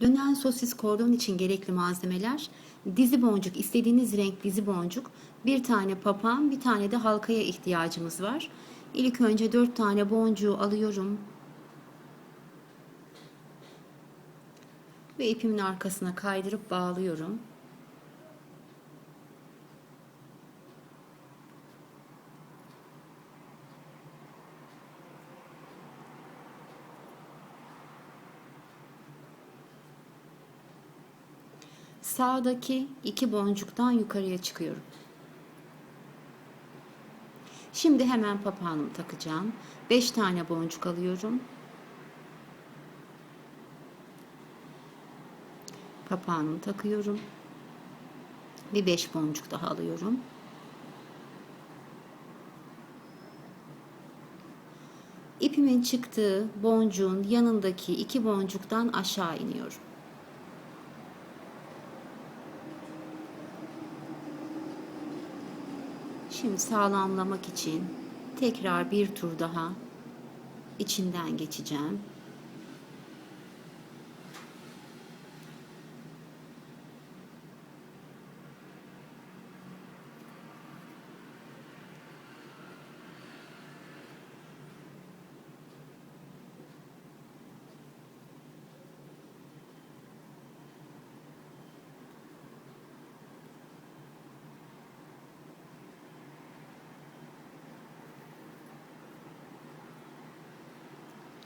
Dönen sosis kordon için gerekli malzemeler dizi boncuk, istediğiniz renk dizi boncuk, bir tane papağan, bir tane de halkaya ihtiyacımız var. İlk önce dört tane boncuğu alıyorum. Ve ipimin arkasına kaydırıp bağlıyorum. Sağdaki iki boncuktan yukarıya çıkıyorum. Şimdi hemen papağanımı takacağım. 5 tane boncuk alıyorum. Papağanımı takıyorum. Bir 5 boncuk daha alıyorum. İpimin çıktığı boncuğun yanındaki iki boncuktan aşağı iniyorum. Şimdi sağlamlamak için tekrar bir tur daha içinden geçeceğim.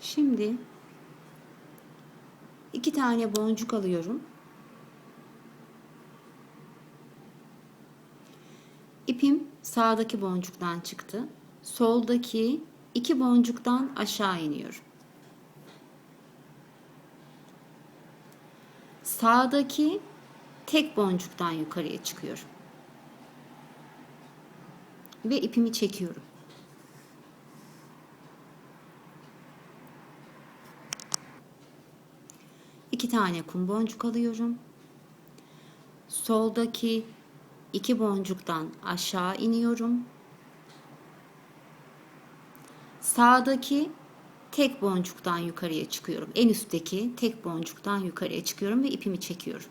Şimdi iki tane boncuk alıyorum. İpim sağdaki boncuktan çıktı. Soldaki iki boncuktan aşağı iniyorum. Sağdaki tek boncuktan yukarıya çıkıyorum. Ve ipimi çekiyorum. İki tane kum boncuk alıyorum. Soldaki iki boncuktan aşağı iniyorum. Sağdaki tek boncuktan yukarıya çıkıyorum. En üstteki tek boncuktan yukarıya çıkıyorum ve ipimi çekiyorum.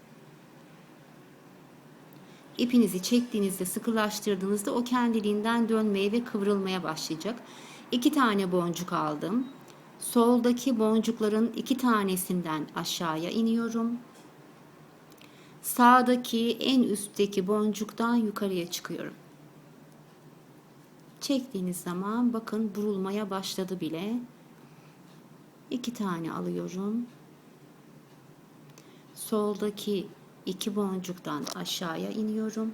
İpinizi çektiğinizde, sıkılaştırdığınızda o kendiliğinden dönmeye ve kıvrılmaya başlayacak. İki tane boncuk aldım. Soldaki boncukların iki tanesinden aşağıya iniyorum. Sağdaki en üstteki boncuktan yukarıya çıkıyorum. Çektiğiniz zaman bakın burulmaya başladı bile. İki tane alıyorum. Soldaki iki boncuktan aşağıya iniyorum.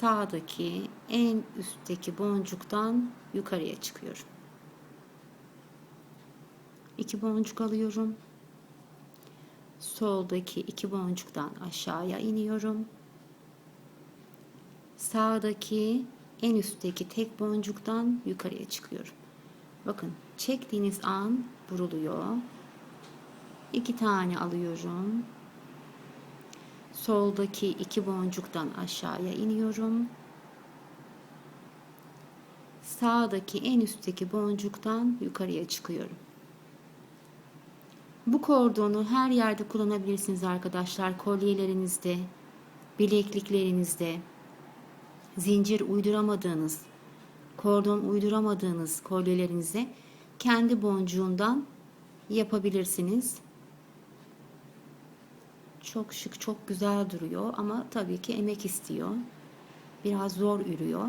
sağdaki en üstteki boncuktan yukarıya çıkıyorum. İki boncuk alıyorum. Soldaki iki boncuktan aşağıya iniyorum. Sağdaki en üstteki tek boncuktan yukarıya çıkıyorum. Bakın çektiğiniz an buruluyor. İki tane alıyorum soldaki iki boncuktan aşağıya iniyorum. Sağdaki en üstteki boncuktan yukarıya çıkıyorum. Bu kordonu her yerde kullanabilirsiniz arkadaşlar. Kolyelerinizde, bilekliklerinizde, zincir uyduramadığınız, kordon uyduramadığınız kolyelerinize kendi boncuğundan yapabilirsiniz. Çok şık, çok güzel duruyor ama tabii ki emek istiyor. Biraz zor ürüyor.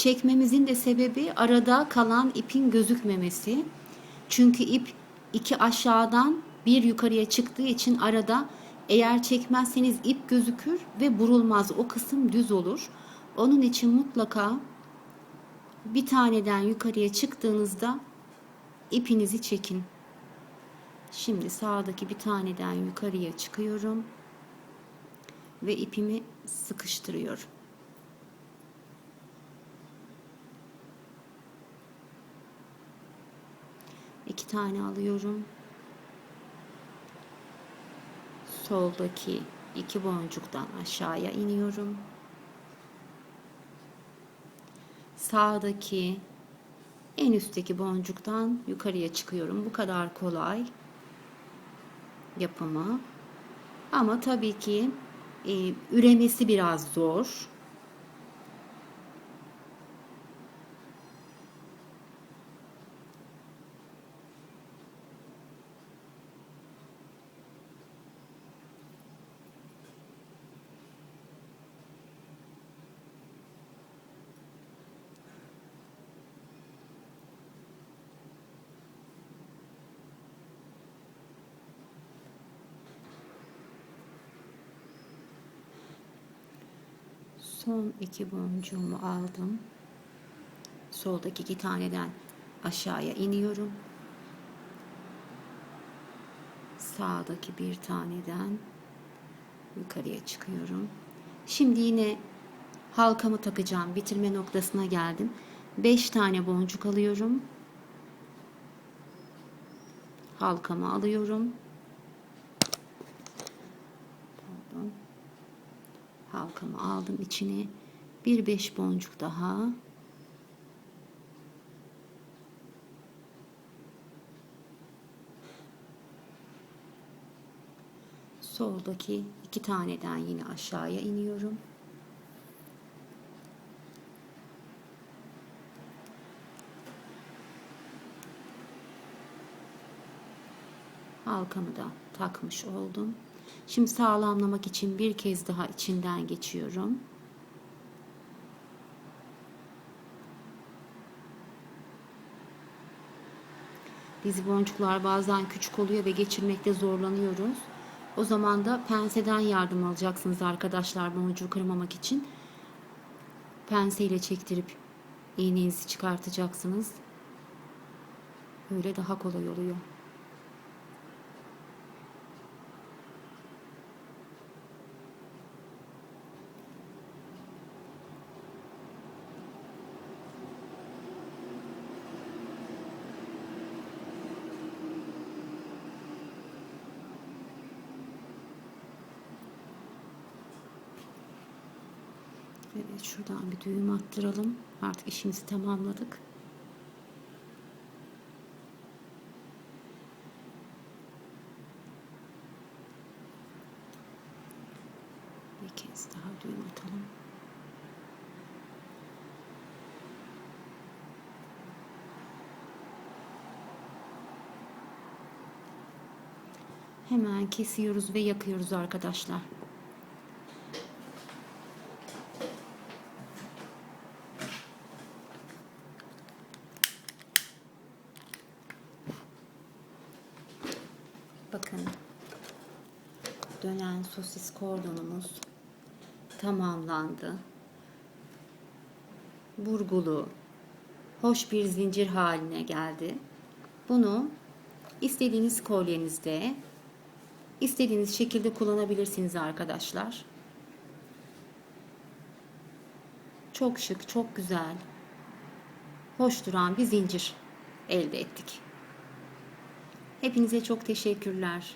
Çekmemizin de sebebi arada kalan ipin gözükmemesi. Çünkü ip iki aşağıdan bir yukarıya çıktığı için arada eğer çekmezseniz ip gözükür ve burulmaz. O kısım düz olur. Onun için mutlaka bir taneden yukarıya çıktığınızda ipinizi çekin. Şimdi sağdaki bir taneden yukarıya çıkıyorum ve ipimi sıkıştırıyorum. İki tane alıyorum. Soldaki iki boncuktan aşağıya iniyorum. Sağdaki En üstteki boncuktan yukarıya çıkıyorum. Bu kadar kolay yapımı. Ama tabii ki e, üremesi biraz zor. Son iki boncuğumu aldım. Soldaki iki taneden aşağıya iniyorum. Sağdaki bir taneden yukarıya çıkıyorum. Şimdi yine halkamı takacağım. Bitirme noktasına geldim. 5 tane boncuk alıyorum. Halkamı alıyorum. Halkamı aldım içine. Bir beş boncuk daha. Soldaki iki taneden yine aşağıya iniyorum. Halkamı da takmış oldum Şimdi sağlamlamak için bir kez daha içinden geçiyorum. Dizi boncuklar bazen küçük oluyor ve geçirmekte zorlanıyoruz. O zaman da penseden yardım alacaksınız arkadaşlar boncuğu kırmamak için. Pense ile çektirip iğnenizi çıkartacaksınız. Böyle daha kolay oluyor. Evet şuradan bir düğüm attıralım. Artık işimizi tamamladık. Bir kez daha düğüm atalım. Hemen kesiyoruz ve yakıyoruz arkadaşlar. Bakın dönen sosis kordonumuz tamamlandı. Burgulu, hoş bir zincir haline geldi. Bunu istediğiniz kolyenizde, istediğiniz şekilde kullanabilirsiniz arkadaşlar. Çok şık, çok güzel, hoş duran bir zincir elde ettik. Hepinize çok teşekkürler.